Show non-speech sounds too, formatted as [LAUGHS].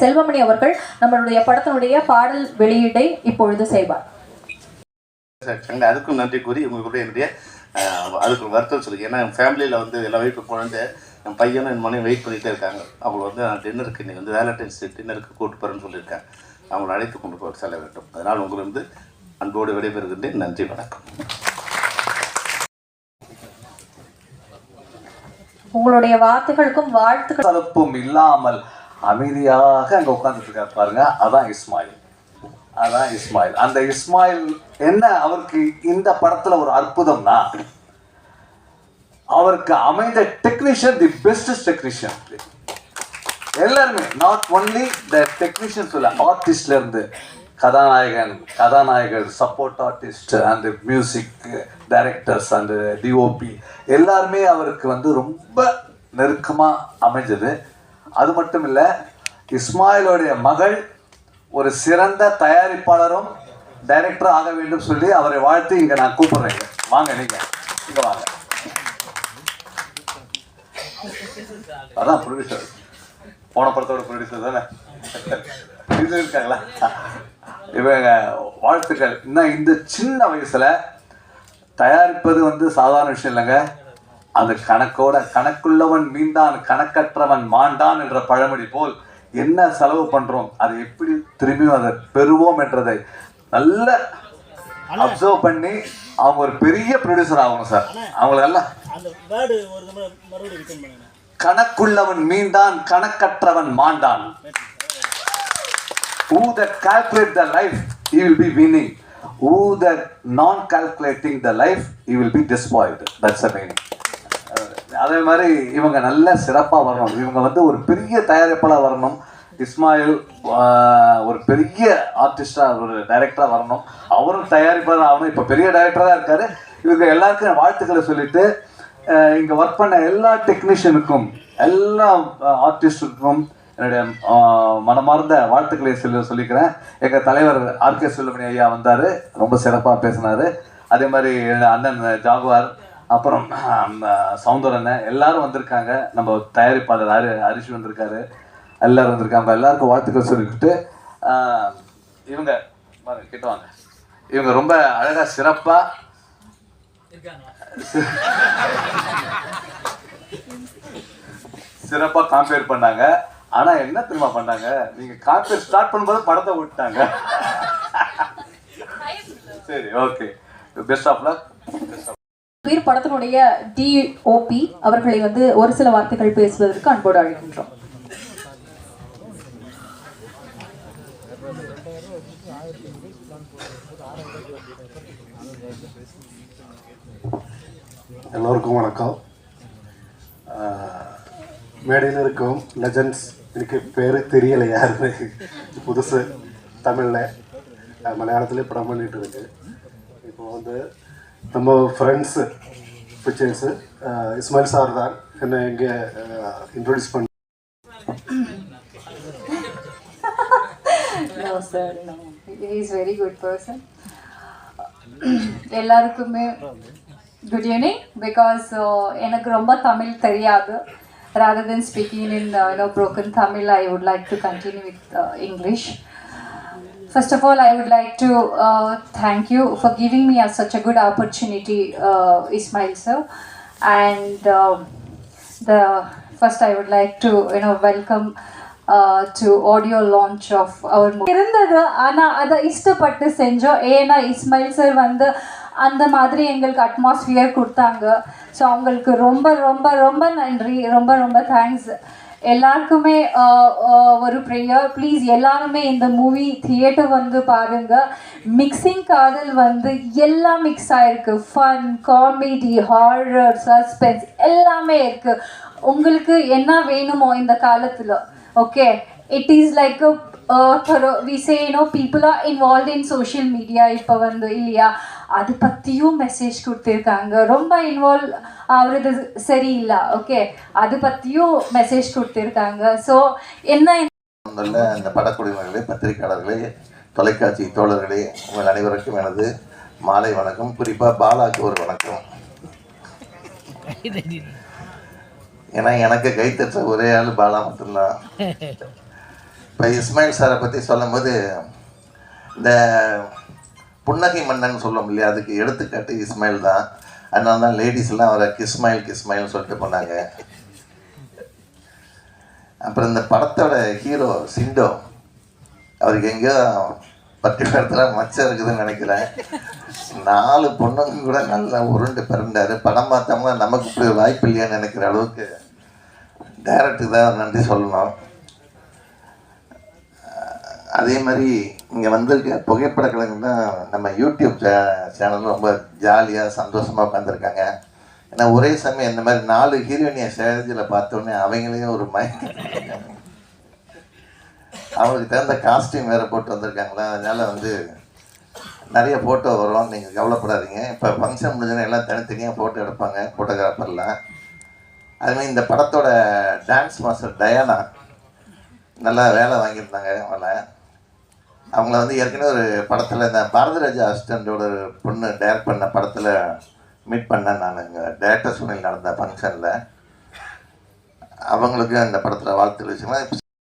செல்வமணி அவர்கள் நம்மளுடைய படத்தினுடைய பாடல் வெளியீடை இப்பொழுது செய்வார். அதுக்கும் நன்றி கூறி உங்களுடைய என்னுடைய அதுக்கு வருத்தம் சொல்லுங்க. ஏன்னா என் ஃபேமிலியில் வந்து எல்லாம் வெயிட் குழந்தை என் பையனும் என் மனைவி வெயிட் பண்ணிகிட்டே இருக்காங்க. அவங்க வந்து நான் டின்னருக்கு இன்னைக்கு வந்து வேலண்டைன்ஸ் டின்னருக்கு கூட்டு போகிறேன்னு சொல்லியிருக்கேன். அவங்களை அழைத்து கொண்டு போய் செல்ல வேண்டும். அதனால் உங்களிருந்து அன்போடு விடைபெறுகின்றேன். நன்றி வணக்கம். உங்களுடைய வார்த்தைகளுக்கும் வாழ்த்துக்கள். இல்லாமல் அமைதியாக அங்கே உட்காந்துட்டு பாருங்க. அதான் இஸ்மாயில். அதான் இஸ்மாயில். அந்த இஸ்மாயில் என்ன அவருக்கு இந்த படத்தில் ஒரு அற்புதம்னா அவருக்கு அமைந்த டெக்னீஷியன் தி பெஸ்ட் டெக்னீஷியன் எல்லாருமே நாட் ஒன்லி த டெக்னீஷியன் சொல்ல ஆர்டிஸ்ட்ல இருந்து கதாநாயகன் கதாநாயகர் support artist and music directors and DOP எல்லாருமே அவருக்கு வந்து ரொம்ப நெருக்கமாக அமைஞ்சது. அது மட்டும் இல்லை இஸ்மாயிலுடைய மகள் ஒரு சிறந்த தயாரிப்பாளரும் டைரக்டர் ஆக வேண்டும் சொல்லி அவரை வாழ்த்து இங்கே நான் கூப்பிடுறேன். வாங்க நீங்கள் இங்கே வாங்க. அதான் ப்ரொடியூசர் போன படத்தோட ப்ரொடியூசர் தானே? இது இருக்காங்களா? இவங்க வாழ்த்துக்கள். இன்னும் இந்த சின்ன வயசில் தயாரிப்பது வந்து சாதாரண விஷயம் இல்லைங்க. அந்த கணக்கோட கணக்குள்ளவன் மீண்டான் கணக்கற்றவன் மாண்டான் என்ற பழமொழி போல் என்ன செலவு பண்றோம்? அதை எப்படி திரும்பியும் அதை பெறுவோம் என்றதை நல்ல அப்சர்வ் பண்ணி அவங்க ஒரு பெரிய ப்ரொடியூசர் ஆகணும் சார். ரிட்டர்ன் பண்ணுங்க. கணக்குள்ளவன் மீண்டான் கணக்கற்றவன் மாண்டான். Who that calculate the life he will be winning. Who that non calculating the life he will be despoiled. That's the meaning. அஹ் அதே மாதிரி இவங்க நல்ல சிறப்பாக வரணும். இவங்க வந்து ஒரு பெரிய தயாரிப்பாளர் வரணும். இஸ்மாயில் ஒரு பெரிய ஆர்டிஸ்டாக ஒரு டைரக்டராக வரணும். அவரும் தயாரிப்பாளர் ஆகணும். இப்போ பெரிய டைரக்டராக இருக்காரு. இவங்க எல்லாருக்கும் வாழ்த்துக்களை சொல்லிட்டு இங்கே ஒர்க் பண்ண எல்லா டெக்னீஷியனுக்கும் எல்லா ஆர்டிஸ்டுக்கும் என்னுடைய மனமார்ந்த வாழ்த்துக்களை சொல்லி சொல்லிக்கிறேன். எங்கள் தலைவர் ஆர்கே சுல்லமணி ஐயா வந்தார். ரொம்ப சிறப்பாக பேசினாரு. அதே மாதிரி அண்ணன் ஜாகுவார் அப்புறம் ஆம், சவுந்தரன் எல்லாரும் வந்திருக்காங்க. நம்ம தயாரிப்பாளர் ஹரி ஹரிஷ் வந்திருக்காரு. எல்லாரும் வந்திருக்காங்க. எல்லாருக்கும் வாழ்த்துக்கள் சொல்லிக்கிட்டு இவங்க வாங்க, கிட்ட வாங்க. இவங்க ரொம்ப அழகா சிறப்பா சிறப்பா காம்பேர் பண்ணாங்க. ஆனா என்ன தெரியுமா பண்ணாங்க? நீங்க காம்பேர் ஸ்டார்ட் பண்ணும்போது படத்தை விட்டாங்க சரி okay best of luck Veer படத்தினுடைய டிஓபி அவர்களை வந்து ஒரு சில வார்த்தைகள் பேசுவதற்கு அன்போடு அழைக்கின்றோம். எல்லோருக்கும் வணக்கம். மேடையில் இருக்கும் லெஜண்ட்ஸ் எனக்கு பேர் தெரியலை யாருன்னு. புதுசு தமிழில் மலையாளத்துலேயே படம் பண்ணிட்டு இருக்கு. இப்போ வந்து நம்ம ஃப்ரெண்ட்ஸு பிக்சர்ஸு இஸ்மாயில் சார் தான் என்னை இங்கே இன்ட்ரடியூஸ் பண்ண sir no very good person எல்லாருக்குமே குட் ஈவினிங் பிகாஸ் எனக்கு ரொம்ப தமிழ் தெரியாது rather than speaking in uh, you know broken Tamil, I would like to continue. First of all, I would like to uh, thank you for giving me a, such a good opportunity, uh, Ismail sir. And um the first, I would like to you know welcome uh, to audio launch of our movie. இருந்தது ஆனால் அதை இஷ்டப்பட்டு செஞ்சோம் ஏன்னா Ismail sir வந்து அந்த மாதிரி எங்களுக்கு அட்மாஸ்பியர் கொடுத்தாங்க ஸோ அவங்களுக்கு ரொம்ப ரொம்ப ரொம்ப நன்றி ரொம்ப ரொம்ப தேங்க்ஸ் எல்லாருக்குமே ஒரு ப்ரேயர் ப்ளீஸ் எல்லாருமே இந்த மூவி தியேட்டர் வந்து பாருங்க. மிக்சிங் காதல் வந்து எல்லாம் மிக்ஸ் ஆயிருக்கு. ஃபன் காமெடி ஹாரர் சஸ்பென்ஸ் எல்லாமே இருக்கு. உங்களுக்கு என்ன வேணுமோ இந்த காலத்தில் okay it is like we say no people are involve in social media இப்போ வந்து இல்லையா அது பற்றியும் மெசேஜ் கொடுத்துருக்காங்க. ரொம்ப இன்வால்வ் ஆகுறது சரியில்லை ஓகே அது பற்றியும் மெசேஜ் கொடுத்துருக்காங்க. ஸோ என்ன நல்ல இந்த படக்குடிமர்களே பத்திரிகையாளர்களே தொலைக்காட்சி தோழர்களே உங்கள் அனைவருக்கும் எனது மாலை வணக்கம். குறிப்பாக பாலாக்கு ஒரு வணக்கம். [LAUGHS] ஏன்னா எனக்கு கைத்தட்ட ஒரே ஆள் பாலா மட்டும்தான். [LAUGHS] இப்போ இஸ்மாயில் சாரை பற்றி சொல்லும்போது இந்த புன்னகை மன்னன் சொல்லும் இல்லையா அதுக்கு எடுத்துக்காட்டு இஸ்மாயில் தான். அதனால தான் லேடிஸ்லாம் அவரை கிஸ்மாயில் கிஸ்மாயில்னு சொல்லிட்டு போனாங்க. அப்புறம் இந்த படத்தோட ஹீரோ சிண்டோ அவருக்கு எங்கேயோ பத்து மச்சம் இருக்குதுன்னு நினைக்கிறேன். நாலு பொண்ணுங்க கூட நல்லா உருண்டு பிறண்டாரு படம் பார்த்தோம்னா நமக்கு இப்படி வாய்ப்பு இல்லையான்னு நினைக்கிற அளவுக்கு டைரக்டருக்கு தான் நன்றி சொல்லணும். அதே மாதிரி இங்கே வந்திருக்க புகைப்பட கலைஞர் தான் நம்ம யூடியூப் சே சேனல் ரொம்ப ஜாலியாக சந்தோஷமாக உட்காந்துருக்காங்க ஏன்னா ஒரே சமயம் இந்த மாதிரி நாலு ஹீரோயினியை ஸ்டேஜில் பார்த்தோன்னே அவங்களையும் ஒரு மயக்க அவங்களுக்கு தகுந்த காஸ்டியூம் வேறு போட்டு வந்திருக்காங்களா? அதனால் வந்து நிறைய ஃபோட்டோ வரும். நீங்கள் கவலைப்படாதீங்க. இப்போ ஃபங்க்ஷன் முடிஞ்சோன்னா எல்லாம் தனித்தனியாக ஃபோட்டோ எடுப்பாங்க ஃபோட்டோகிராஃபர்லாம் அதுமாதிரி இந்த படத்தோட டான்ஸ் மாஸ்டர் டயானா நல்லா வேலை வாங்கியிருந்தாங்க அவளை அவங்கள வந்து ஏற்கனவே ஒரு படத்தில் இந்த பாரதிராஜா அசிஸ்டண்ட்டோட ஒரு பொண்ணு டேரக்ட் பண்ண படத்தில் மீட் பண்ணேன் நான். இங்கே டேரக்டர் சுனில் நடந்த ஃபங்க்ஷனில் அவங்களுக்கு அந்த படத்தில் வாழ்த்து வச்சுக்கலாம்